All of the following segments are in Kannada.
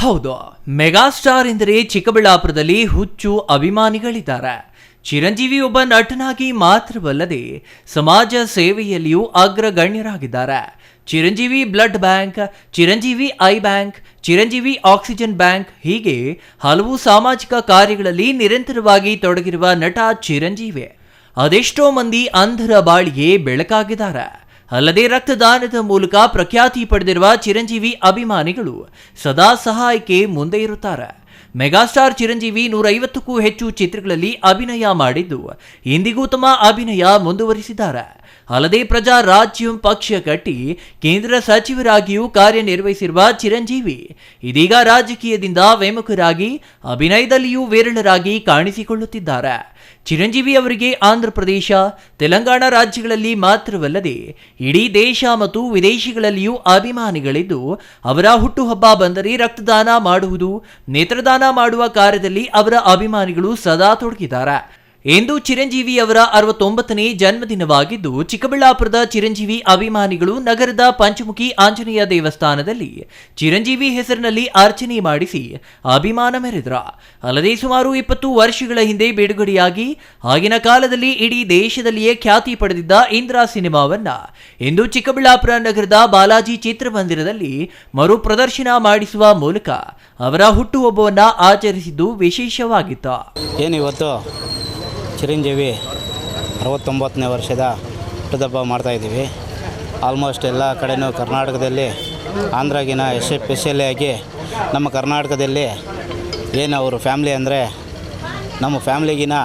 ಹೌದು ಮೆಗಾಸ್ಟಾರ್ ಎಂದರೆ ಚಿಕ್ಕಬಳ್ಳಾಪುರದಲ್ಲಿ ಹುಚ್ಚು ಅಭಿಮಾನಿಗಳಿದ್ದಾರೆ. ಚಿರಂಜೀವಿ ಒಬ್ಬ ನಟನಾಗಿ ಮಾತ್ರವಲ್ಲದೆ ಸಮಾಜ ಸೇವೆಯಲ್ಲಿಯೂ ಅಗ್ರಗಣ್ಯರಾಗಿದ್ದಾರೆ. Chiranjeevi blood bank, Chiranjeevi eye bank, Chiranjeevi oxygen bank ಹೀಗೆ ಹಲವು ಸಾಮಾಜಿಕ ಕಾರ್ಯಗಳಲ್ಲಿ ನಿರಂತರವಾಗಿ ತೊಡಗಿರುವ ನಟ ಚಿರಂಜೀವಿ. ಅದೆಷ್ಟೋ ಮಂದಿ ಅಂಧರ ಬಾಳಿಗೆ ಬೆಳಕಾಗಿದ್ದಾರೆ. ಅಲ್ಲದೆ ರಕ್ತದಾನದ ಮೂಲಕ ಪ್ರಖ್ಯಾತಿ ಪಡೆದಿರುವ ಚಿರಂಜೀವಿ ಅಭಿಮಾನಿಗಳು ಸದಾ ಸಹಾಯಕ್ಕೆ ಮುಂದೆ ಇರುತ್ತಾರೆ. ಮೆಗಾಸ್ಟಾರ್ ಚಿರಂಜೀವಿ ನೂರೈವತ್ತಕ್ಕೂ ಹೆಚ್ಚು ಚಿತ್ರಗಳಲ್ಲಿ ಅಭಿನಯ ಮಾಡಿದ್ದು, ಇಂದಿಗೂ ತಮ್ಮ ಅಭಿನಯ ಮುಂದುವರಿಸಿದ್ದಾರೆ. ಅಲ್ಲದೆ ಪ್ರಜಾ ರಾಜ್ಯಂ ಪಕ್ಷ ಕಟ್ಟಿ ಕೇಂದ್ರ ಸಚಿವರಾಗಿಯೂ ಕಾರ್ಯನಿರ್ವಹಿಸಿರುವ ಚಿರಂಜೀವಿ, ಇದೀಗ ರಾಜಕೀಯದಿಂದ ವೇಮುಖರಾಗಿ, ಅಭಿನಯದಲ್ಲಿಯೂ ವಿರಳರಾಗಿ ಕಾಣಿಸಿಕೊಳ್ಳುತ್ತಿದ್ದಾರೆ. ಚಿರಂಜೀವಿ ಅವರಿಗೆ ಆಂಧ್ರಪ್ರದೇಶ ತೆಲಂಗಾಣ ರಾಜ್ಯಗಳಲ್ಲಿ ಮಾತ್ರವಲ್ಲದೆ, ಇಡೀ ದೇಶ ಮತ್ತು ವಿದೇಶಗಳಲ್ಲಿಯೂ ಅಭಿಮಾನಿಗಳಿದ್ದು, ಅವರ ಹುಟ್ಟುಹಬ್ಬ ಬಂದರೆ ರಕ್ತದಾನ ಮಾಡುವುದು ನೇತ್ರದಾನ ಮಾಡುವ ಕಾರ್ಯದಲ್ಲಿ ಅವರ ಅಭಿಮಾನಿಗಳು ಸದಾ ತೊಡಗಿದ್ದಾರೆ. ಇಂದು ಚಿರಂಜೀವಿ ಅವರ ಅರವತ್ತೊಂಬತ್ತನೇ ಜನ್ಮದಿನವಾಗಿದ್ದು, ಚಿಕ್ಕಬಳ್ಳಾಪುರದ ಚಿರಂಜೀವಿ ಅಭಿಮಾನಿಗಳು ನಗರದ ಪಂಚಮುಖಿ ಆಂಜನೇಯ ದೇವಸ್ಥಾನದಲ್ಲಿ ಚಿರಂಜೀವಿ ಹೆಸರಿನಲ್ಲಿ ಅರ್ಚನೆ ಮಾಡಿಸಿ ಅಭಿಮಾನ ಮೆರೆದ್ರ. ಅಲ್ಲದೆ ಸುಮಾರು ಇಪ್ಪತ್ತು ವರ್ಷಗಳ ಹಿಂದೆ ಬಿಡುಗಡೆಯಾಗಿ, ಆಗಿನ ಕಾಲದಲ್ಲಿ ಇಡೀ ದೇಶದಲ್ಲಿಯೇ ಖ್ಯಾತಿ ಪಡೆದಿದ್ದ ಇಂದ್ರಾ ಸಿನಿಮಾವನ್ನ ಇಂದು ಚಿಕ್ಕಬಳ್ಳಾಪುರ ನಗರದ ಬಾಲಾಜಿ ಚಿತ್ರಮಂದಿರದಲ್ಲಿ ಮರು ಪ್ರದರ್ಶನ ಮಾಡಿಸುವ ಮೂಲಕ ಅವರ ಹುಟ್ಟುಹಬ್ಬವನ್ನ ಆಚರಿಸಿದ್ದು ವಿಶೇಷವಾಗಿತ್ತು. ಏನಿವತ್ತು? ಚಿರಂಜೀವಿ ಅರವತ್ತೊಂಬತ್ತನೇ ವರ್ಷದ ಹುಟ್ಟದಬ್ಬ ಮಾಡ್ತಾಯಿದ್ದೀವಿ ಆಲ್ಮೋಸ್ಟ್ ಎಲ್ಲ ಕಡೆನೂ ಕರ್ನಾಟಕದಲ್ಲಿ, ಆಂಧ್ರಗಿನ ಎಸ್ಪೆಷಲಿ ಆಗಿ ನಮ್ಮ ಕರ್ನಾಟಕದಲ್ಲಿ ಏನು ಅವರು ಫ್ಯಾಮ್ಲಿ ಅಂದರೆ ನಮ್ಮ ಫ್ಯಾಮ್ಲಿಗಿನ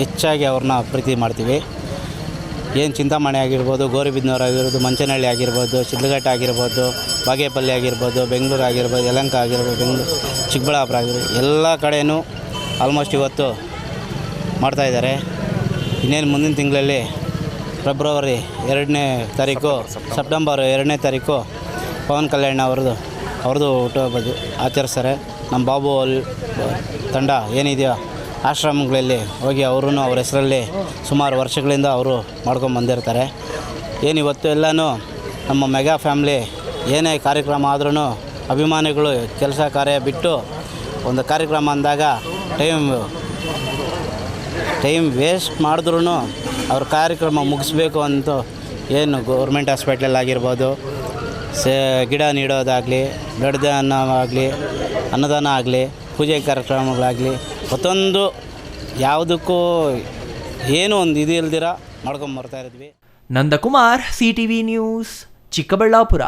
ಹೆಚ್ಚಾಗಿ ಅವ್ರನ್ನ ಪ್ರೀತಿ ಮಾಡ್ತೀವಿ. ಏನು ಚಿಂತಾಮಣಿ ಆಗಿರ್ಬೋದು, ಗೋರಿಬಿದ್ನೂರು ಆಗಿರ್ಬೋದು, ಮಂಚನಹಳ್ಳಿ ಆಗಿರ್ಬೋದು ಶಿಡ್ಲಘಟ್ಟ ಆಗಿರ್ಬೋದು, ಬಾಗೇಪಲ್ಲಿ ಆಗಿರ್ಬೋದು, ಬೆಂಗಳೂರು ಆಗಿರ್ಬೋದು ಯಲಂಕ ಆಗಿರ್ಬೋದು, ಬೆಂಗಳೂರು, ಚಿಕ್ಕಬಳ್ಳಾಪುರ ಆಗಿರ್ಬೋದು, ಎಲ್ಲ ಕಡೆಯೂ ಆಲ್ಮೋಸ್ಟ್ ಇವತ್ತು ಮಾಡ್ತಾ ಇದ್ದಾರೆ. ಇನ್ನೇನು ಮುಂದಿನ ತಿಂಗಳಲ್ಲಿ ಫೆಬ್ರವರಿ ಎರಡನೇ ತಾರೀಕು ಸೆಪ್ಟೆಂಬರ್ ಎರಡನೇ ತಾರೀಕು ಪವನ್ ಕಲ್ಯಾಣ್ ಅವ್ರದ್ದು ಅವ್ರದ್ದು ಹುಟ್ಟುಹಬ್ಬದ್ದು ಆಚರಿಸ್ತಾರೆ. ನಮ್ಮ ಬಾಬು ಅಲ್ಲಿ ತಂಡ ಏನಿದೆಯೋ ಆಶ್ರಮಗಳಲ್ಲಿ ಹೋಗಿ ಅವರು ಅವ್ರ ಹೆಸರಲ್ಲಿ ಸುಮಾರು ವರ್ಷಗಳಿಂದ ಅವರು ಮಾಡ್ಕೊಂಡು ಬಂದಿರ್ತಾರೆ. ಇವತ್ತು ಎಲ್ಲನೂ ನಮ್ಮ ಮೆಗಾ ಫ್ಯಾಮ್ಲಿ ಏನೇ ಕಾರ್ಯಕ್ರಮ ಆದ್ರೂ ಅಭಿಮಾನಿಗಳು ಕೆಲಸ ಕಾರ್ಯ ಬಿಟ್ಟು ಒಂದು ಕಾರ್ಯಕ್ರಮ ಅಂದಾಗ ಟೈಮ್ ಟೈಮ್ ವೇಸ್ಟ್ ಮಾಡಿದ್ರೂ ಅವ್ರ ಕಾರ್ಯಕ್ರಮ ಮುಗಿಸ್ಬೇಕು ಅಂತ ಏನು ಗೌರ್ಮೆಂಟ್ ಹಾಸ್ಪಿಟ್ಲಲ್ಲಿ ಆಗಿರ್ಬೋದು ಸೇ ಗಿಡ ನೀಡೋದಾಗಲಿ ಬ್ಲಡ್ ದಾನ ಆಗಲಿ, ಅನ್ನದಾನ ಆಗಲಿ, ಪೂಜೆ ಕಾರ್ಯಕ್ರಮಗಳಾಗಲಿ, ಮತ್ತೊಂದು ಯಾವುದಕ್ಕೂ ಏನೂ ಒಂದು ಇದು ಇಲ್ದಿರ ಮಾಡ್ಕೊಂಬರ್ತಾ ಇದ್ವಿ. Nandakumar C T V news Chikkaballapura.